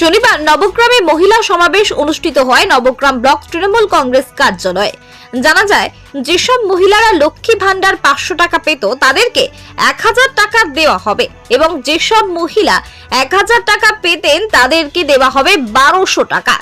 শনিবার নবগ্রামে মহিলা সমাবেশ অনুষ্ঠিত হয় নবগ্রাম ব্লক তৃণমূল কংগ্রেস কার্যালয়ে। জানা যায়, যেসব মহিলারা লক্ষ্মী ভান্ডার পাঁচশো টাকা পেত, তাদেরকে এক হাজার টাকা দেওয়া হবে এবং যেসব মহিলা এক হাজার টাকা পেতেন, তাদেরকে দেওয়া হবে বারোশো টাকা।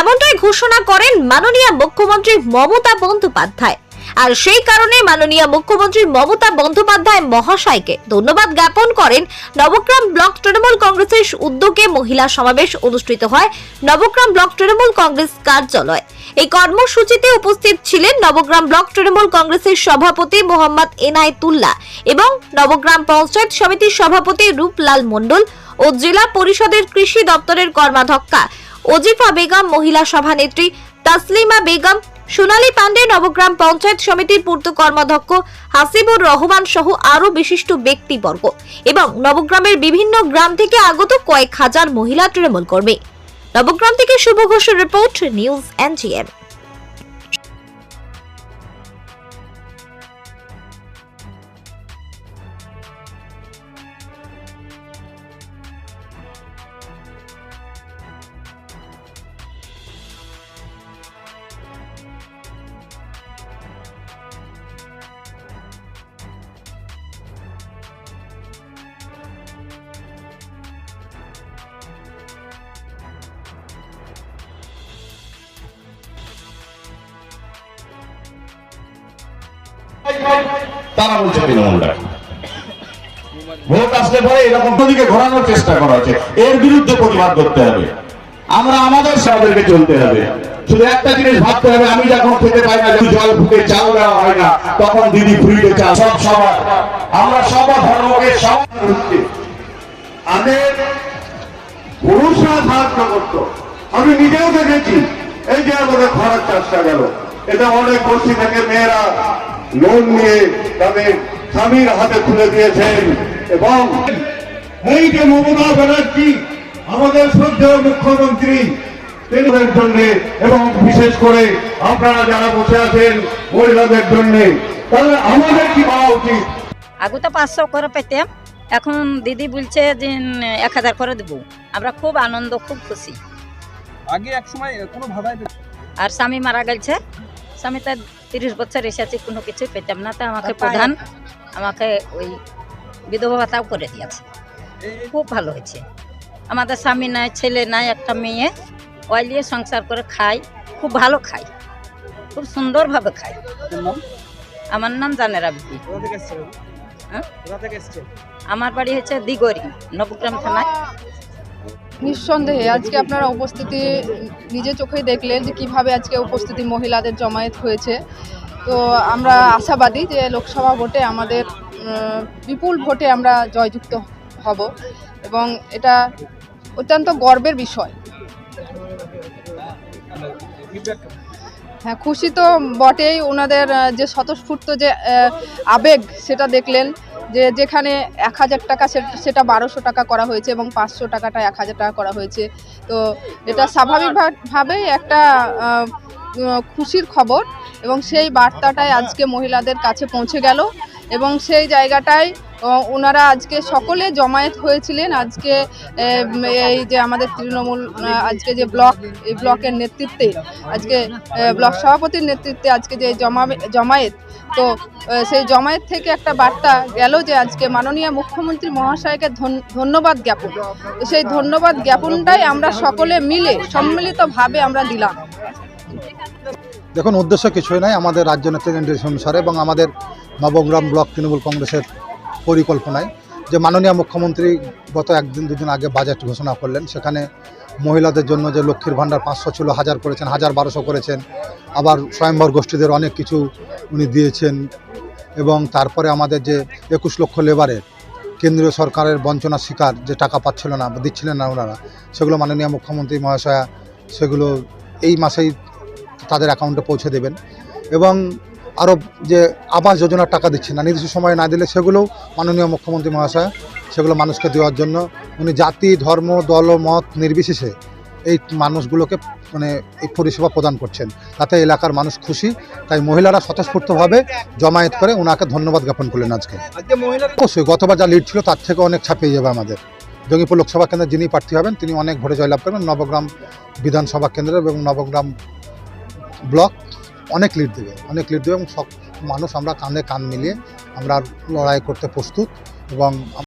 এমনটাই ঘোষণা করেন মাননীয় মুখ্যমন্ত্রী মমতা বন্দ্যোপাধ্যায়। আর সেই কারণে মাননীয় মুখ্যমন্ত্রী মমতা বন্দ্যোপাধ্যায় মহাশয়কে ধন্যবাদ জ্ঞাপন করেন। নবগ্রাম ব্লক তৃণমূল কংগ্রেসের উদ্যোগে মহিলা সমাবেশ অনুষ্ঠিত হয় নবগ্রাম ব্লক তৃণমূল কংগ্রেস কার্যালয়। এই কর্মসূচিতে উপস্থিত ছিলেন নবগ্রাম ব্লক তৃণমূল কংগ্রেসের সভাপতি মোহাম্মদ এনায়েতুল্লাহ এবং নবগ্রাম পঞ্চায়েত সমিতির সভাপতি রূপলাল মণ্ডল ও জেলা পরিষদের কৃষি দপ্তরের কর্মাধ্যক্ষা ওজিফা বেগম মহিলা সভানেত্রী তাসলিমা বেগম সোনালী পান্ডে নবগ্রাম পঞ্চায়েত সমিতির পূর্ত কর্মাধ্যক্ষ হাসিবুর রহমান সহ আরও বিশিষ্ট ব্যক্তিবর্গ এবং নবগ্রামের বিভিন্ন গ্রাম থেকে আগত কয়েক হাজার মহিলা তৃণমূল কর্মী। নবগ্রাম থেকে শুভ ঘোষের রিপোর্ট, নিউজ এনজিএম তারা বলছে তৃণমূল ডাক ভোট আসলে পরে এরকম দিকে ঘোরানোর চেষ্টা করা হচ্ছে এর বিরুদ্ধে প্রতিবাদ করতে হবে। আমরা আমাদের সাথে চলতে হবে। শুধু একটা জিনিস ভাবতে হবে, আমি যখন খেতে পাই না, যদি জল ফুটে চাল দেওয়া হয় না, তখন দিদি ফ্রিতে চা, সব সবার। আমরা সব ধর্মকে সব আগে পুরুষরা সাহায্য করতো। আমি নিজেও দেখেছি। এই যে আমাদের খরার চাষটা গেল। এটা অনেক বস্তি থেকে মেয়েরা লোন নিয়ে তাদের স্বামীর হাতে তুলে দিয়েছেন এবং এই যে মমতা ব্যানার্জি আমাদের শ্রদ্ধেয় মুখ্যমন্ত্রী তেলের জন্য এবং বিশেষ করে আপনারা যারা বসে আছেন মহিলাদের জন্য তাহলে আমাদের কি পাওয়া উচিত? আগে তো পাঁচশো করে পেতাম এখন দিদি বলছে যে এক হাজার করে দেবো। আমরা খুব আনন্দ খুব খুশি। আগে এক সময় কোনো পেত- আর স্বামী মারা গেছে স্বামী তো তিরিশ বছর এসেছে কোনো কিছু পেতাম না। তো আমাকে প্রধান আমাকে ওই বিধবা ভাতাও করে দিয়েছে। খুব ভালো হয়েছে। আমাদের স্বামী নাই ছেলে নাই একটা মেয়ে। ওই নিয়ে সংসার করে খাই খুব ভালো খাই। খুব সুন্দরভাবে খাই। আমার নাম জানেরা বিবি হ্যাঁ? আমার বাড়ি হচ্ছে দিগরি নবগ্রাম থানায়। নিঃসন্দেহে আজকে আপনারা উপস্থিতি নিজে চোখেই দেখলেন যে কীভাবে আজকে উপস্থিতি মহিলাদের জমায়েত হয়েছে। তো আমরা আশাবাদী যে লোকসভা ভোটে আমাদের বিপুল ভোটে আমরা জয়যুক্ত হব এবং এটা অত্যন্ত গর্বের বিষয়। হ্যাঁ খুশি তো বটেই ওনাদের যে স্বতঃস্ফূর্ত যে আবেগ সেটা দেখলেন। যে যেখানে এক হাজার টাকা সেটা বারোশো টাকা করা হয়েছে এবং পাঁচশো টাকাটা এক হাজার টাকা করা হয়েছে। তো এটা স্বাভাবিকভাবেই একটা খুশির খবর এবং সেই বার্তাটাই আজকে মহিলাদের কাছে পৌঁছে গেল এবং সেই জায়গাটায় ওনারা আজকে সকলে জমায়েত হয়েছিলেন। আজকে এই যে আমাদের তৃণমূল আজকে যে ব্লক, এই ব্লকের নেতৃত্বে, আজকে ব্লক সভাপতির নেতৃত্বে আজকে যে জমা- জমায়েত, তো সেই জমায়েত থেকে একটা বার্তা গেল যে আজকে মাননীয় মুখ্যমন্ত্রী মহাশয়কে ধন- ধন্যবাদ জ্ঞাপন। তো সেই ধন্যবাদ জ্ঞাপনটাই আমরা সকলে মিলে, সম্মিলিতভাবে আমরা দিলাম। দেখুন, উদ্দেশ্য কিছুই নয় আমাদের রাজ্য নির্দেশ অনুসারে এবং আমাদের নবগ্রাম ব্লক তৃণমূল কংগ্রেসের পরিকল্পনায় যে মাননীয় মুখ্যমন্ত্রী গত একদিন, দুদিন আগে বাজেট ঘোষণা করলেন। সেখানে মহিলাদের জন্য যে লক্ষ্মীর ভাণ্ডার পাঁচশো ছিল হাজার করেছেন, হাজার বারোশো করেছেন। আবার স্বয়ংবর গোষ্ঠীদের অনেক কিছু উনি দিয়েছেন। এবং তারপরে আমাদের যে একুশ লক্ষ লেবারের কেন্দ্রীয় সরকারের বঞ্চনা শিকার যে টাকা পাচ্ছিল না দিচ্ছিলেন না ওনারা, সেগুলো মাননীয় মুখ্যমন্ত্রী মহাশয়া সেগুলো এই মাসেই তাদের অ্যাকাউন্টে পৌঁছে দেবেন। এবং আরও যে আবাস যোজনার টাকা দিচ্ছেন না নির্দিষ্ট সময়ে না দিলে সেগুলোও মাননীয় মুখ্যমন্ত্রী মহাশয় সেগুলো মানুষকে দেওয়ার জন্য উনি জাতি ধর্ম দল মত নির্বিশেষে এই মানুষগুলোকে মানে এই পরিষেবা প্রদান করছেন। তাতে এলাকার মানুষ খুশি তাই মহিলারা স্বতঃস্ফূর্তভাবে জমায়েত করে ওনাকে ধন্যবাদ জ্ঞাপন করলেন আজকে। আজকে অবশ্যই গতবার যা লিড ছিল তার থেকে অনেক ছাপিয়ে যাবে আমাদের। জঙ্গিপুর লোকসভা কেন্দ্রে যিনি প্রার্থী হবেন তিনি অনেক ভোটে জয়লাভ করবেন। নবগ্রাম বিধানসভা কেন্দ্র এবং নবগ্রাম ব্লক অনেক লিড দেবে, অনেক লিড দেবে এবং সব মানুষ আমরা কাঁধে কান মিলিয়ে আমরা লড়াই করতে প্রস্তুত এবং